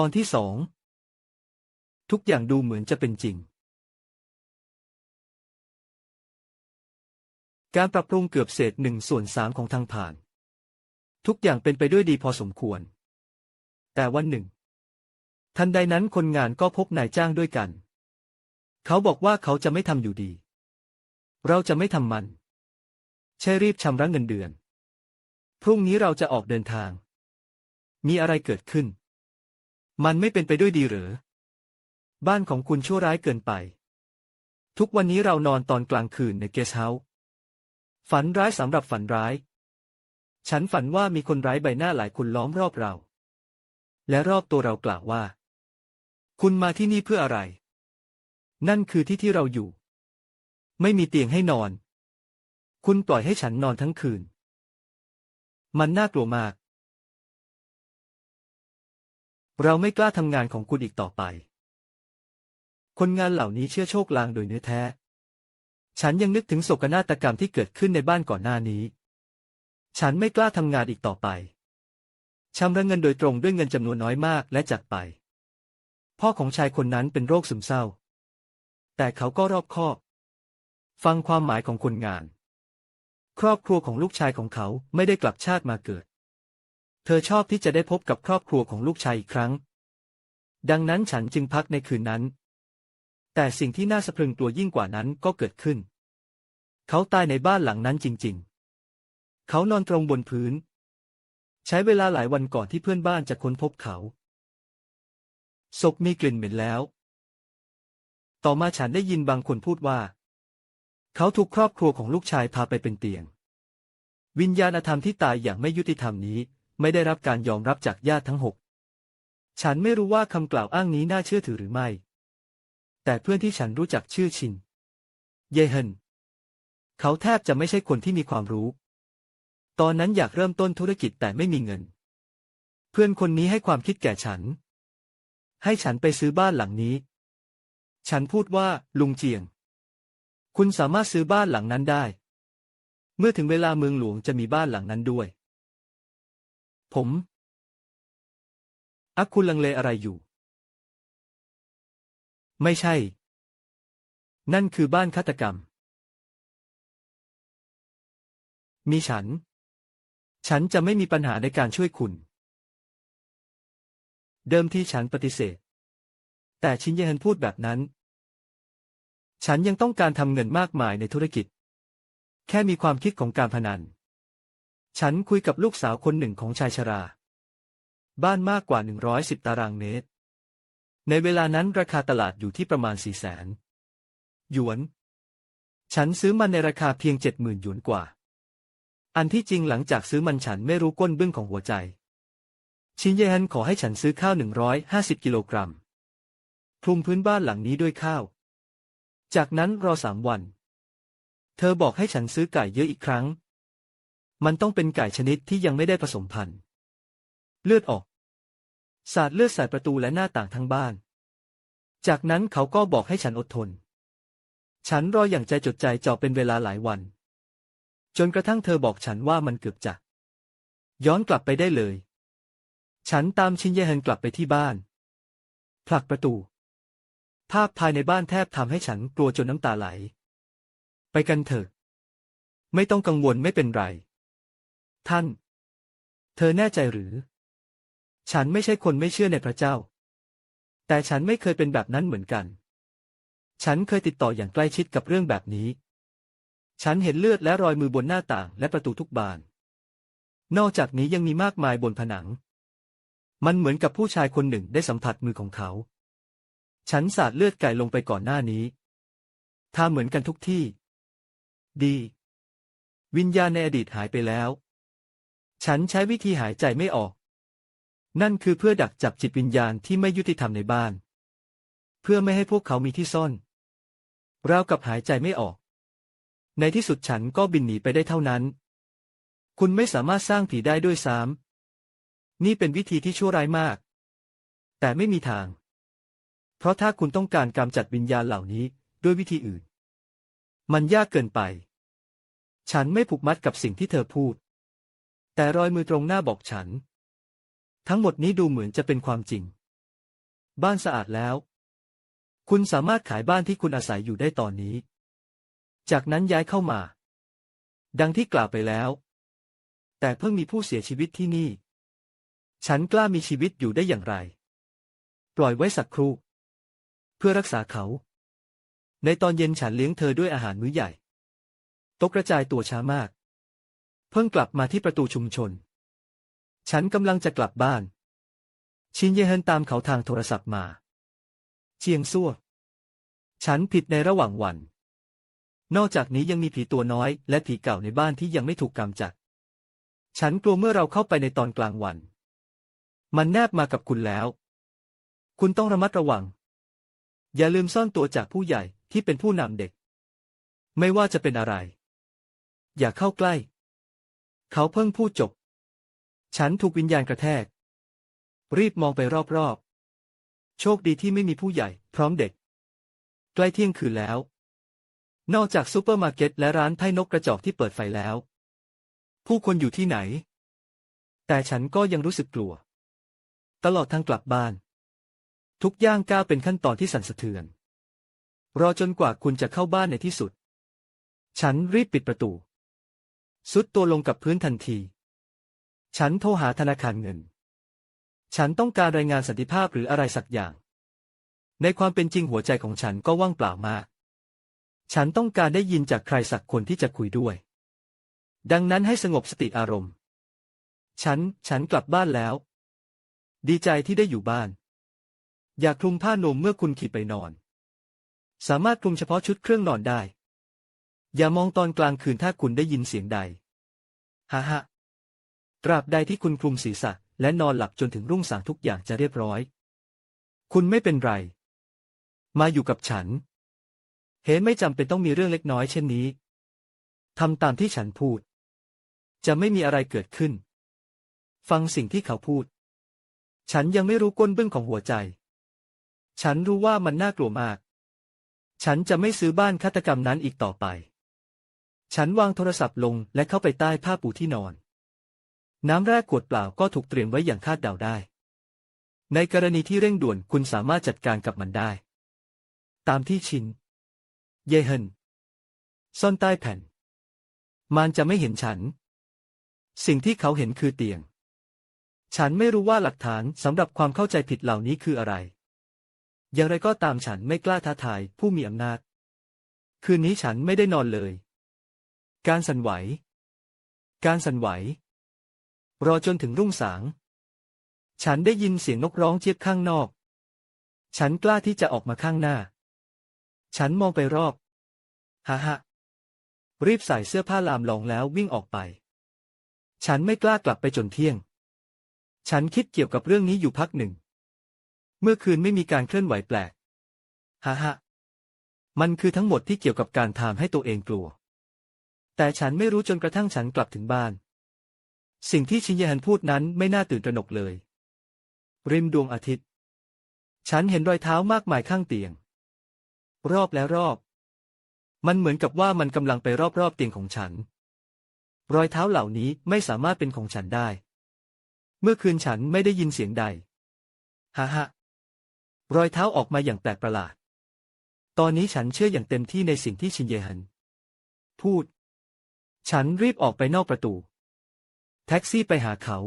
ตอนที่สอง ทุกอย่างดูเหมือนจะเป็นจริง การปรับปรุงเกือบเศษหนึ่งส่วนสามของทางผ่าน ทุกอย่างเป็นไปด้วยดีพอสมควร แต่วันหนึ่ง ทันใดนั้นคนงานก็พบนายจ้างด้วยกัน เขาบอกว่าเขาจะไม่ทำอยู่ดี เราจะไม่ทำมัน ใช่รีบชำระเงินเดือน พรุ่งนี้เราจะออกเดินทาง มีอะไรเกิดขึ้น มันไม่เป็นไปด้วยดีหรือ บ้านของคุณชั่วร้ายเกินไป ทุกวันนี้เรานอนตอนกลางคืนในเกสเฮาส์ฝันร้ายสำหรับฝันร้าย ฉันฝันว่ามีคนร้ายใบหน้าหลายคนล้อมรอบเรา และรอบตัวเรากล่าวว่า คุณมาที่นี่เพื่ออะไร นั่นคือที่ที่เราอยู่ ไม่มีเตียงให้นอน คุณปล่อยให้ฉันนอนทั้งคืน มันน่ากลัวมาก เราไม่กล้าทำงานของคุณอีกต่อไป คนงานเหล่านี้เชื่อโชคลางโดยเนื้อแท้ ฉันยังนึกถึงโศกนาฏกรรมที่เกิดขึ้นในบ้านก่อนหน้านี้ ฉันไม่กล้าทำงานอีกต่อไปชำระเงินโดยตรงด้วยเงินจำนวนน้อยมากและจากไป พ่อของชายคนนั้นเป็นโรคซึมเศร้า แต่เขาก็รอบคอบ ฟังความหมายของคนงาน ครอบครัวของลูกชายของเขาไม่ได้กลับชาติมาเกิด เธอชอบที่จะได้พบกับครอบครัวของลูกชายอีกครั้ง ดังนั้นฉันจึงพักในคืนนั้น แต่สิ่งที่น่าสะพรึงตัวยิ่งกว่านั้นก็เกิดขึ้น เขาตายในบ้านหลังนั้นจริง ๆ เขานอนตรงบนพื้น ใช้เวลาหลายวันก่อนที่เพื่อนบ้านจะค้นพบเขาศพมีกลิ่นเหม็นแล้ว ต่อมาฉันได้ยินบางคนพูดว่า เขาถูกครอบครัวของลูกชายพาไปเป็นเตียง วิญญาณธรรมที่ตายอย่างไม่ยุติธรรมนี้ ไม่ได้รับการยอมรับจากญาติทั้งหกฉันไม่รู้ว่าคำกล่าวอ้างนี้น่าเชื่อถือหรือไม่ แต่เพื่อนที่ฉันรู้จักชื่อชิน เยเฮนเขาแทบจะไม่ใช่คนที่มีความรู้ ตอนนั้นอยากเริ่มต้นธุรกิจแต่ไม่มีเงิน เพื่อนคนนี้ให้ความคิดแก่ฉัน ให้ฉันไปซื้อบ้านหลังนี้ ฉันพูดว่าลุงเจียง คุณสามารถซื้อบ้านหลังนั้นได้ เมื่อถึงเวลาเมืองหลวงจะมีบ้านหลังนั้นด้วย ผมอักคุณลังเลอะไรอยู่ ไม่ใช่ นั่นคือบ้านฆาตกรรม มีฉัน ฉันจะไม่มีปัญหาในการช่วยคุณ เดิมที่ฉันปฏิเสธ แต่ชินเยฮันพูดแบบนั้น ฉันยังต้องการทำเงินมากมายในธุรกิจ แค่มีความคิดของการพนัน ฉันคุยกับลูกสาวคนหนึ่งของชายชรา บ้านมากกว่า 110 ตารางเมตร ในเวลานั้นราคาตลาดอยู่ที่ประมาณ4แสนหยวน ฉันซื้อมันในราคาเพียง 70,000หยวนกว่า อันที่จริงหลังจากซื้อมันฉันไม่รู้ก้นเบื้องของหัวใจ ชินเยฮันขอให้ฉันซื้อข้าว 150 กิโลกรัมคลุมพื้นบ้านหลังนี้ด้วยข้าว จากนั้นรอสามวัน เธอบอกให้ฉันซื้อไก่เยอะอีกครั้ง มันต้องเป็นไก่ชนิดที่ยังไม่ได้ผสมพันธุ์ เลือดออก สาดเลือดใส่ประตูและหน้าต่างทั้งบ้าน จากนั้นเขาก็บอกให้ฉันอดทน ฉันรออย่างใจจดใจจ่อเป็นเวลาหลายวัน จนกระทั่งเธอบอกฉันว่ามันเกือบจะ ย้อนกลับไปได้เลย ฉันตามชินเยฮันกลับไปที่บ้าน ผลักประตู ภาพภายในบ้านแทบทำให้ฉันกลัวจนน้ำตาไหล ไปกันเถอะ ไม่ต้องกังวลไม่เป็นไร ท่าน เธอแน่ใจหรือ ฉันไม่ใช่คนไม่เชื่อในพระเจ้า แต่ฉันไม่เคยเป็นแบบนั้นเหมือนกัน ฉันเคยติดต่ออย่างใกล้ชิดกับเรื่องแบบนี้ ฉันเห็นเลือดและรอยมือบนหน้าต่างและประตูทุกบาน นอกจากนี้ยังมีมากมายบนผนัง มันเหมือนกับผู้ชายคนหนึ่งได้สัมผัสมือของเขา ฉันสาดเลือดไก่ลงไปก่อนหน้านี้ทาเหมือนกันทุกที่ ดี วิญญาณในอดีตหายไปแล้ว ฉันใช้วิธีหายใจไม่ออก นั่นคือเพื่อดักจับจิตวิญญาณที่ไม่ยุติธรรมในบ้าน เพื่อไม่ให้พวกเขามีที่ซ่อนราวกับหายใจไม่ออก ในที่สุดฉันก็บินหนีไปได้เท่านั้น คุณไม่สามารถสร้างผีได้ด้วยซ้ำนี่เป็นวิธีที่ชั่วร้ายมาก แต่ไม่มีทาง เพราะถ้าคุณต้องการกำจัดวิญญาณเหล่านี้ด้วยวิธีอื่น มันยากเกินไป ฉันไม่ผูกมัดกับสิ่งที่เธอพูด แต่รอยมือตรงหน้าบอกฉัน ทั้งหมดนี้ดูเหมือนจะเป็นความจริง บ้านสะอาดแล้ว คุณสามารถขายบ้านที่คุณอาศัยอยู่ได้ตอนนี้ จากนั้นย้ายเข้ามา ดังที่กล่าวไปแล้ว แต่เพิ่งมีผู้เสียชีวิตที่นี่ ฉันกล้ามีชีวิตอยู่ได้อย่างไร ปล่อยไว้สักครู่ เพื่อรักษาเขา ในตอนเย็นฉันเลี้ยงเธอด้วยอาหารมื้อใหญ่ ตกกระจายตัวช้ามาก พิ่งกลับมาที่ประตูชุมชน ฉันกำลังจะกลับบ้าน ชินเยเฮินตามเขาทางโทรศัพท์มาเจียงซั่ว ฉันผิดในระหว่างวัน นอกจากนี้ยังมีผีตัวน้อยและผีเก่าในบ้านที่ยังไม่ถูกกำจัด ฉันกลัวเมื่อเราเข้าไปในตอนกลางวัน มันแนบมากับคุณแล้ว คุณต้องระมัดระวัง อย่าลืมซ่อนตัวจากผู้ใหญ่ที่เป็นผู้นำเด็ก ไม่ว่าจะเป็นอะไร อย่าเข้าใกล้ เขาเพิ่งพูดจบ ฉันถูกวิญญาณกระแทก รีบมองไปรอบๆ โชคดีที่ไม่มีผู้ใหญ่พร้อมเด็ก ใกล้เที่ยงคืนแล้ว นอกจากซูเปอร์มาร์เก็ตและร้านไพ่นกกระจอกที่เปิดไฟแล้ว ผู้คนอยู่ที่ไหน แต่ฉันก็ยังรู้สึกกลัว ตลอดทางกลับบ้าน ทุกย่างก้าวเป็นขั้นตอนที่สั่นสะเทือน รอจนกว่าคุณจะเข้าบ้านในที่สุด ฉันรีบปิดประตู สุดตัวลงกับพื้นทันที ฉันโทรหาธนาคารเงิน ฉันต้องการรายงานสันติภาพหรืออะไรสักอย่าง ในความเป็นจริงหัวใจของฉันก็ว่างเปล่ามาก ฉันต้องการได้ยินจากใครสักคนที่จะคุยด้วย ดังนั้นให้สงบสติอารมณ์ ฉัน ฉันกลับบ้านแล้ว ดีใจที่ได้อยู่บ้าน อย่าคลุมผ้านมเมื่อคุณขี่ไปนอน สามารถคลุมเฉพาะชุดเครื่องนอนได้ อย่ามองตอนกลางคืนถ้าคุณได้ยินเสียงใด ฮ่าฮ่าตราบใดที่คุณคลุมศีรษะ และนอนหลับจนถึงรุ่งสางทุกอย่างจะเรียบร้อย คุณไม่เป็นไร มาอยู่กับฉัน เห็นไม่จำเป็นต้องมีเรื่องเล็กน้อยเช่นนี้ทำตามที่ฉันพูด จะไม่มีอะไรเกิดขึ้น ฟังสิ่งที่เขาพูด ฉันยังไม่รู้ก้นเบื้องของหัวใจ ฉันรู้ว่ามันน่ากลัวมาก ฉันจะไม่ซื้อบ้านฆาตกรรมนั้นอีกต่อไป ฉันวางโทรศัพท์ลงและเข้าไปใต้ผ้าปูที่นอน น้ำแร่ขวดเปล่าก็ถูกเตรียมไว้อย่างคาดเดาได้ ในกรณีที่เร่งด่วนคุณสามารถจัดการกับมันได้ ตามที่ชิน เยเฮนซ่อนใต้แผ่น มันจะไม่เห็นฉัน สิ่งที่เขาเห็นคือเตียง ฉันไม่รู้ว่าหลักฐานสำหรับความเข้าใจผิดเหล่านี้คืออะไร อย่างไรก็ตามฉันไม่กล้าท้าทายผู้มีอำนาจ คืนนี้ฉันไม่ได้นอนเลย การสั่นไหว การสั่นไหว รอจนถึงรุ่งสาง ฉันได้ยินเสียงนกร้องเจี๊ยบข้างนอก ฉันกล้าที่จะออกมาข้างหน้า ฉันมองไปรอบ ฮ่าฮ่ารีบใส่เสื้อผ้าลามลองแล้ววิ่งออกไป ฉันไม่กล้ากลับไปจนเที่ยง ฉันคิดเกี่ยวกับเรื่องนี้อยู่พักหนึ่ง เมื่อคืนไม่มีการเคลื่อนไหวแปลก ฮ่าฮ่ามันคือทั้งหมดที่เกี่ยวกับการทำให้ตัวเองกลัว แต่ฉันไม่รู้จนกระทั่งฉันกลับถึงบ้าน สิ่งที่ชินเยฮันพูดนั้นไม่น่าตื่นตระหนกเลย ริมดวงอาทิตย์ ฉันเห็นรอยเท้ามากมายข้างเตียง รอบและรอบ มันเหมือนกับว่ามันกำลังไปรอบๆเตียงของฉัน รอยเท้าเหล่านี้ไม่สามารถเป็นของฉันได้ เมื่อคืนฉันไม่ได้ยินเสียงใดฮ่าฮ่ารอยเท้าออกมาอย่างแปลกประหลาด ตอนนี้ฉันเชื่ออย่างเต็มที่ในสิ่งที่ชินเยฮัน พูด ฉันรีบออกไปนอกประตู แท็กซี่ไปหาเขา